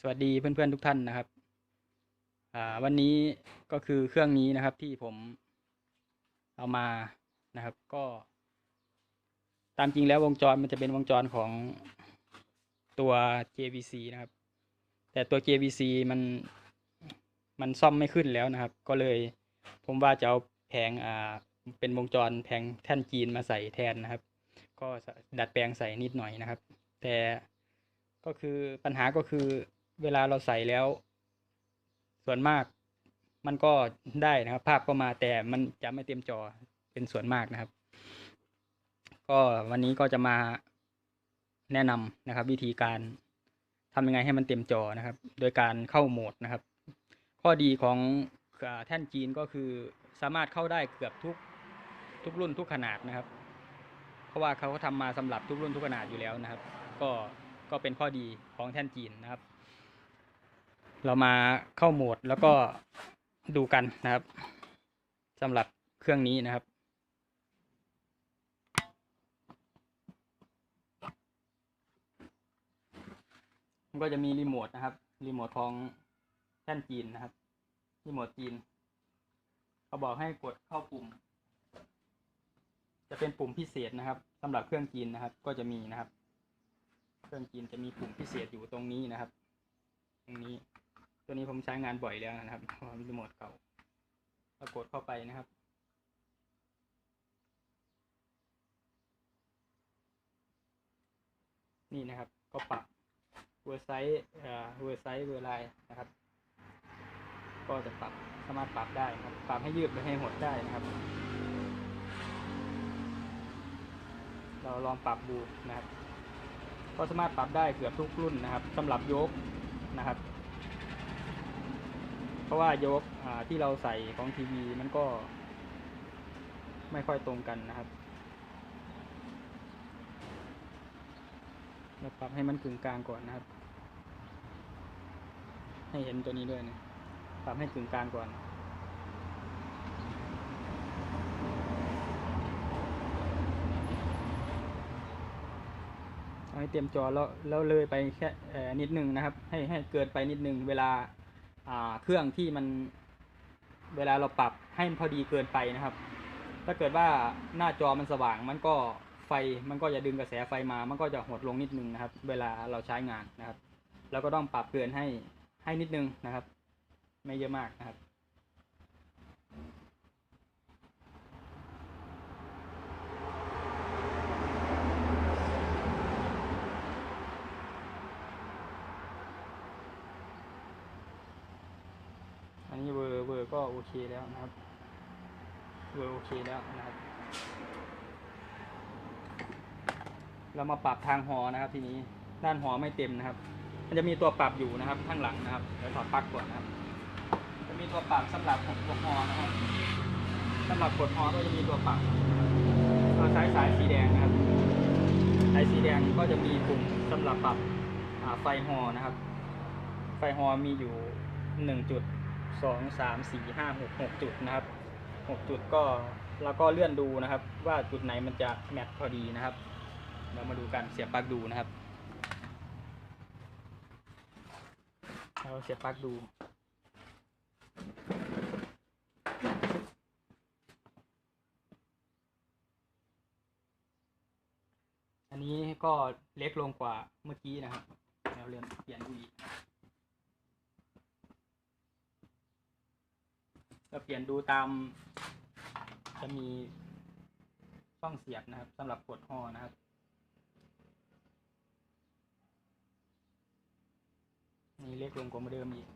สวัสดีเพื่อนๆทุกท่านนะครับ อ่า วันนี้ก็คือเครื่องนี้นะครับที่ผมเอามานะครับ ก็ ตามจริงแล้ววงจรมันจะเป็นวงจรของตัว JVC นะครับ แต่ตัว JVC มันมันซ่อมไม่ขึ้นแล้วนะครับ ก็เลยผมว่าจะเอาแผงอ่าเป็นวงจรแผงแท่นจีนมาใส่แทนนะครับ ก็ดัดแปลงใส่นิดหน่อยนะครับ แต่ก็คือปัญหาก็คือ เวลาเราใส่แล้ว ส่วนมากมันก็ได้นะครับ ภาพก็มาแต่มันจะไม่เต็มจอเป็นส่วนมากนะครับ ก็วันนี้ก็จะมาแนะนำนะครับ วิธีการทำยังไงให้มันเต็มจอนะครับ โดยการเข้าโหมดนะครับ ข้อดีของแท่นจีนก็คือสามารถเข้าได้เกือบทุกทุกรุ่นทุกขนาดนะครับ เพราะว่าเขาทำมาสำหรับทุกรุ่นทุกขนาดอยู่แล้วนะครับ ก็ก็เป็นข้อดีของแท่นจีนนะครับ เรามาเข้าโหมดแล้วก็ดูกันนะครับสำหรับเครื่องนี้นะครับมันก็จะมีรีโมทนะครับรีโมทของแท่นจีนนะครับรีโมทจีน เขาบอกให้กดเข้าปุ่ม จะเป็นปุ่มพิเศษนะครับสำหรับเครื่องจีนนะครับ ก็จะมีนะครับ เครื่องจีนจะมีปุ่มพิเศษอยู่ตรงนี้นะครับ ตรงนี้ ตัวนี้ผมใช้งานบ่อยแล้วนะครับเพราะมีโมทเก่าเรากดเข้าไปนะครับ นี่นะครับ ก็ปรับเวอร์ไซส์เอ่อเวอร์ไซส์เวอร์ไลน์นะครับ ก็จะปรับสามารถปรับได้ครับ ปรับให้ยืดหรือให้หดได้นะครับ เราลองปรับดูนะครับ ก็สามารถปรับได้เกือบทุกรุ่นนะครับสำหรับยกนะครับ เพราะว่ายกที่เราใส่ของทีวีมันก็ ไม่ค่อยตรงกันนะครับเราปรับให้มันกึ่งกลางก่อนนะครับ ให้เห็นตัวนี้ด้วยนะปรับให้กึ่งกลางก่อนให้เตรียมจอแล้วแล้วเลยไปแค่นิดนึงนะครับ ให้ให้เกินไปนิดนึงเวลา เครื่องที่มันเวลาเราปรับให้มันพอดีเกินไปนะครับ ถ้าเกิดว่าหน้าจอมันสว่างมันก็ไฟมันก็จะดึงกระแสไฟมา มันก็จะหดลงนิดนึงนะครับ เวลาเราใช้งานนะครับ แล้วก็ต้องปรับเกินให้ให้นิดนึงนะครับ ไม่เยอะมากนะครับ นนี้เวอร์เวอร์ก็โอเคแล้วนะครับ เวอร์โอเคแล้วนะครับ เรามาปรับทางหอนะครับ ทีนี้ด้านหอไม่เต็มนะครับ มันจะมีตัวปรับอยู่นะครับ ข้างหลังนะครับเดี๋ยวถอดปลั๊กก่อนนะครับ จะมีตัวปรับสำหรับกดหอนะครับสำหรับกดหอก็จะมีตัวปรับเราใช้สายสีแดงนะครับสายสีแดงก็จะมีปุ่มสำหรับปรับไฟหอนะครับ ไฟฮอมีอยู่หนึ่งจุด สองสามสี่ห้าหกหกจุดนะครับหกจุดก็เราก็เลื่อนดูนะครับ ว่าจุดไหนมันจะแมทพอดีนะครับ เรามาดูกันเสียบปลั๊กดูนะครับเราเสียบปลั๊กดูอันนี้ก็เล็กลงกว่าเมื่อกี้นะครับเราเรียนเปลี่ยนดูอีก เราเปลี่ยนดูตาม จะมีช่องเสียบนะครับสำหรับกดห่อนะครับ นี่เล็กลงกว่าเดิมอีก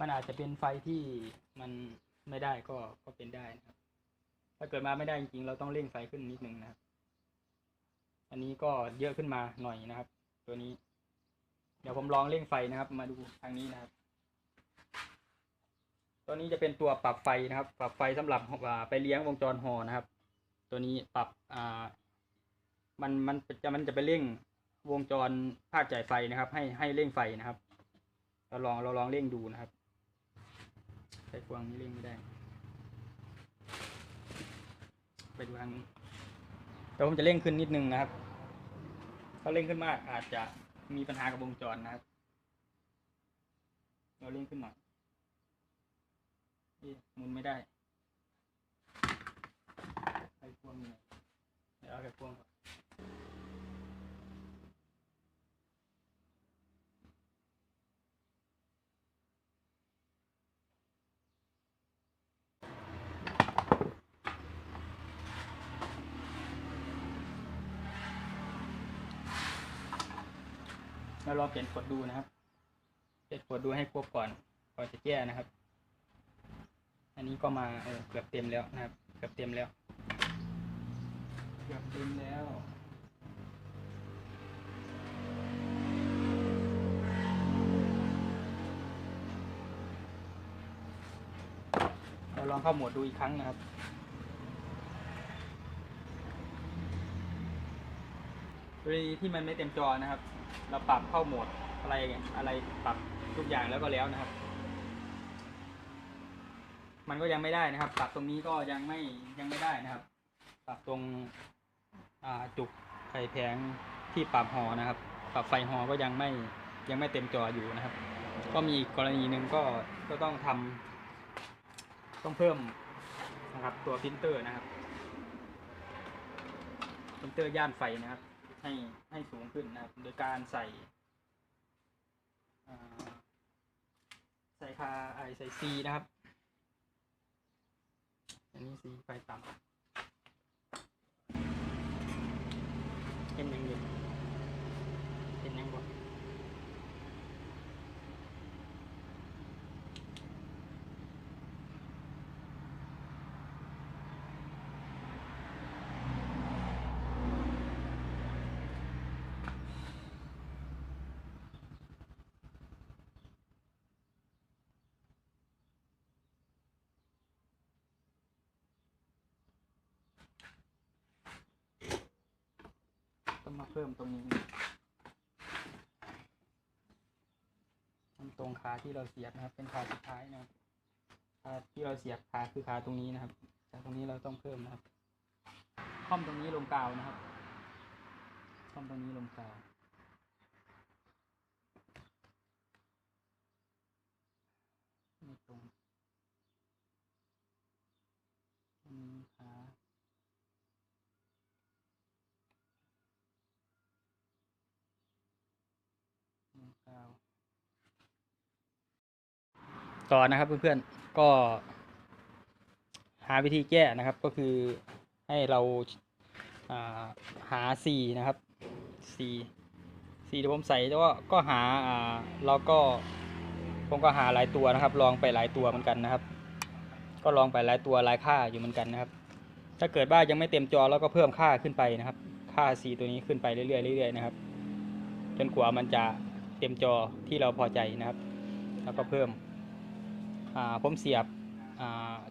มันอาจจะเป็นไฟที่มันไม่ได้ก็ก็เป็นได้นะครับ ถ้าเกิดมาไม่ได้จริงๆ เราต้องเร่งไฟขึ้นนิดนึงนะครับ อันนี้ก็เยอะขึ้นมาหน่อยนะครับ ตัวนี้ เดี๋ยวผมลองเร่งไฟนะครับ มาดูทางนี้นะครับ ตัวนี้จะเป็นตัวปรับไฟนะครับ ปรับไฟสำหรับไปเลี้ยงวงจรหอนะครับ ตัวนี้ปรับอ่ามันมันจะมันจะไปเร่งวงจรภาคจ่ายไฟนะครับ ให้ให้เร่งไฟนะครับ เราลองเราลองเร่งดูนะครับใช้ควงนี้เร่งไม่ได้ ไปดูทางนี้เดี๋ยวผมจะเร่งขึ้นนิดนึงนะครับ ถ้าเร่งขึ้นมากอาจจะ มีปัญหากับวงจรนะครับ เราเร่นขึ้นหน่อยหมุนไม่ได้ไอ้พวงเนี่ยเดี๋ยวเอาไอ้พวงก่อน เราลองเปลี่ยนกดดูนะครับเปลี่ยนกดดูให้ครบก่อนก่อนจะแก้นะครับ อันนี้ก็มาเออเกือบเต็มแล้วนะครับ เกือบเต็มแล้ว เกือบเต็มแล้วเราลองเข้าโหมดดูอีกครั้งนะครับ กรณีที่มันไม่เต็มจอนะครับ เราปรับเข้าโหมดอะไรอย่างเงี้ยอะไรปรับทุกอย่างแล้วก็แล้วนะครับ มันก็ยังไม่ได้นะครับ ปรับตรงนี้ก็ยังไม่ยังไม่ได้นะครับ ปรับตรงจุกไข่แผงที่ปรับหอนะครับ ปรับไฟหอก็ยังไม่ยังไม่เต็มจออยู่นะครับ ก็มีกกรณีหนึ่งก็ก็ต้องทำต้องเพิ่มนะครับตัวพิมพ์เตอร์นะครับพิมพ์เตอร์ย่านไฟนะครับ ให้ให้สูงขึ้นนะครับ โดยการใส่ใส่คาไอใส่ซีนะครับ อันนี้ซีไฟต่ำเห็นยังอยู่เห็นยังบ่ ต้องมาเพิ่มตรงนี้ตรงตรงขาที่เราเสียบนะครับ เป็นขาสุดท้ายนะครับขาที่เราเสียบขาคือขาตรงนี้นะครับ จากตรงนี้เราต้องเพิ่มนะครับค่อมตรงนี้ลงกาวนะครับค่อมตรงนี้ลงกาวไม่ตรงตรงนี้ขา ต่อนะครับเพื่อนๆ ก็หาวิธีแก้นะครับก็คือให้เราาหา C นะครับ C C ที่ผมใส่แล้วก็หาเราก็ผมก็หาหลายตัวนะครับ ลองไปหลายตัวเหมือนกันนะครับ ก็ลองไปหลายตัวหลายค่าอยู่เหมือนกันนะครับ ถ้าเกิดว่ายังไม่เต็มจอเราก็เพิ่มค่าขึ้นไปนะครับ ค่า C ตัวนี้ขึ้นไปเรื่อยๆเรื่อยๆนะครับ จนกว่ามันจะเต็มจอที่เราพอใจนะครับ แล้วก็เพิ่ม ผมเสียบ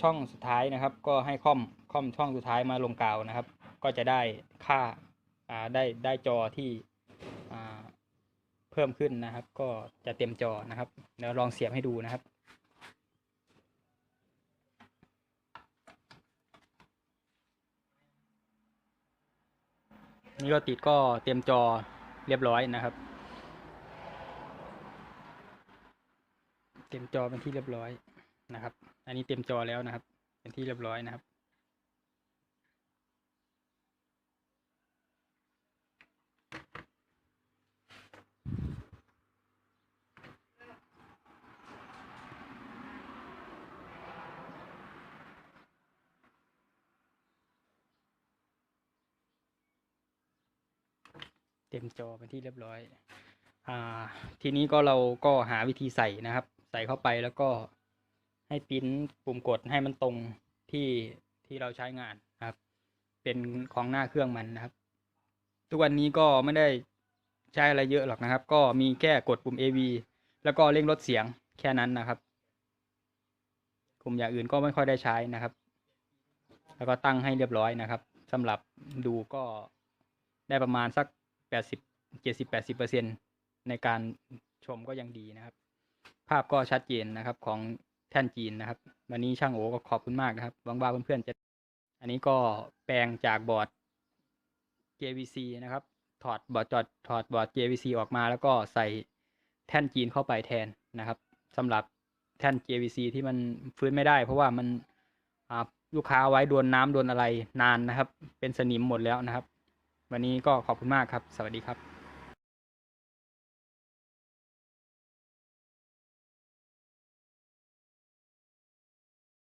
ช่องสุดท้ายนะครับ ก็ให้ค่อมค่อมช่องสุดท้ายมาลงกาวนะครับ ก็จะได้ค่าาได้ได้จอที่เพิ่มขึ้นนะครับ ก็จะเต็มจอนะครับเดี๋ยวลองเสียบให้ดูนะครับนี่ก็ติดก็เต็มจอเรียบร้อยนะครับ ต็มจอเป็นที่เรียบร้อยนะครับ อันนี้เต็มจอแล้วนะครับ เป็นที่เรียบร้อยนะครับ เต็มจอเป็นที่เรียบร้อย อ่า ทีนี้ก็เราก็หาวิธีใส่นะครับ ใส่เข้าไปแล้วก็ให้ปิ้นปุ่มกดให้มันตรงที่ที่เราใช้งานนะครับ เป็นของหน้าเครื่องมันนะครับ ทุกวันนี้ก็ไม่ได้ใช้อะไรเยอะหรอกนะครับ ก็มีแค่กดปุ่ม AV แล้วก็เร่งลดเสียงแค่นั้นนะครับกลุ่มอย่างอื่นก็ไม่ค่อยได้ใช้นะครับ แล้วก็ตั้งให้เรียบร้อยนะครับสำหรับดูก็ได้ประมาณสักแปดสิบเจ็ดสิบแปดสิบเปอร์เซ็นในการชมก็ยังดีนะครับ ภาพก็ชัดเจนนะครับของแท่นจีนนะครับ วันนี้ช่างโอก็ขอบคุณมากนะครับหวังว่าเพื่อนๆจะ อันนี้ก็แปลงจากบอร์ด JVC นะครับ ถอดบอร์ดจอดถอดบอร์ด JVC ออกมา แล้วก็ใส่แท่นจีนเข้าไปแทนนะครับสำหรับแท่น JVC ที่มันฟื้นไม่ได้ เพราะว่ามันลูกค้าเอาไว้โดนน้ำโดนอะไรนานนะครับ เป็นสนิมหมดแล้วนะครับ วันนี้ก็ขอบคุณมากครับ สวัสดีครับ